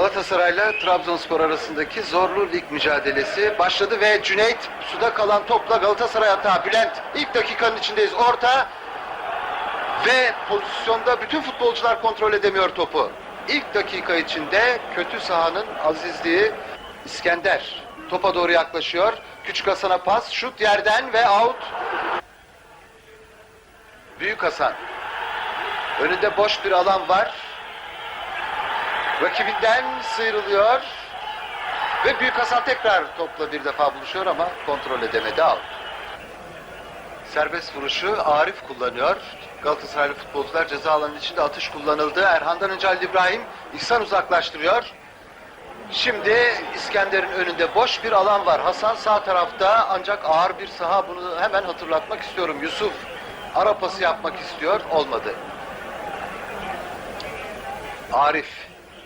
Galatasaray'la Trabzonspor arasındaki zorlu lig mücadelesi başladı ve Cüneyt suda kalan topla Galatasaray atağı Bülent ilk dakikanın içindeyiz orta ve pozisyonda bütün futbolcular kontrol edemiyor topu. İlk dakika içinde kötü sahanın azizliği İskender topa doğru yaklaşıyor. Küçük Hasan'a pas, şut yerden ve out. Büyük Hasan. Önünde boş bir alan var. Rakibinden sıyrılıyor. Ve Büyük Hasan tekrar topla bir defa buluşuyor ama kontrol edemedi out. Serbest vuruşu Arif kullanıyor. Galatasaraylı futbolcular ceza alanının içinde atış kullanıldı. Erhan'dan önce Ali İbrahim İhsan uzaklaştırıyor. Şimdi İskender'in önünde boş bir alan var. Hasan sağ tarafta ancak ağır bir saha bunu hemen hatırlatmak istiyorum. Yusuf ara pası yapmak istiyor. Olmadı. Arif,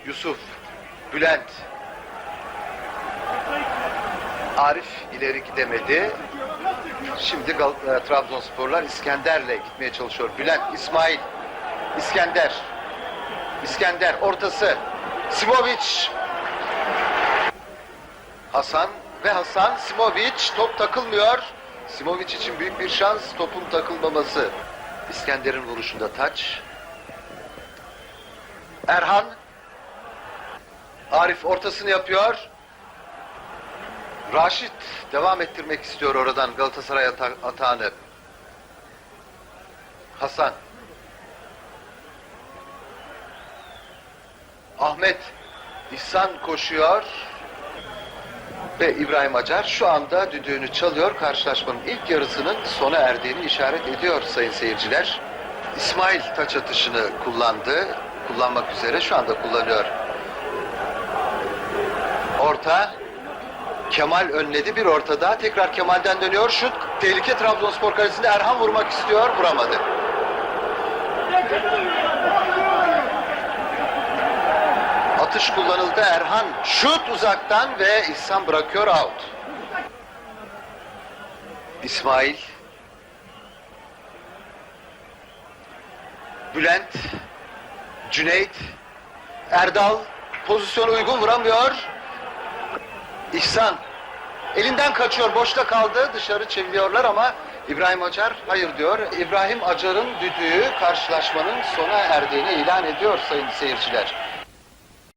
Yusuf, Bülent. Arif ileri gidemedi. Şimdi Gal- e, Trabzonsporlar İskender'le gitmeye çalışıyor. Bülent, İsmail, İskender. İskender ortası. Simovic. Hasan ve Hasan Simovic top takılmıyor. Simovic için büyük bir şans topun takılmaması. İskender'in vuruşunda taç. Erhan Arif ortasını yapıyor. Raşit devam ettirmek istiyor oradan Galatasaray ata atağını. Hasan. Ahmet. İhsan koşuyor. Ve İbrahim Acar şu anda düdüğünü çalıyor. Karşılaşmanın ilk yarısının sona erdiğini işaret ediyor sayın seyirciler. İsmail taç atışını kullandı. Kullanmak üzere şu anda kullanıyor. Orta. Kemal önledi bir ortada. Tekrar Kemal'den dönüyor. Şut. Tehlike Trabzonspor kalesinde Erhan vurmak istiyor. Vuramadı. Atış kullanıldı. Erhan şut uzaktan ve İhsan bırakıyor out. İsmail. Bülent. Cüneyt. Erdal pozisyona uygun vuramıyor. İhsan elinden kaçıyor boşta kaldı dışarı çeviriyorlar ama İbrahim Acar hayır diyor. İbrahim Acar'ın düdüğü karşılaşmanın sona erdiğini ilan ediyor sayın seyirciler.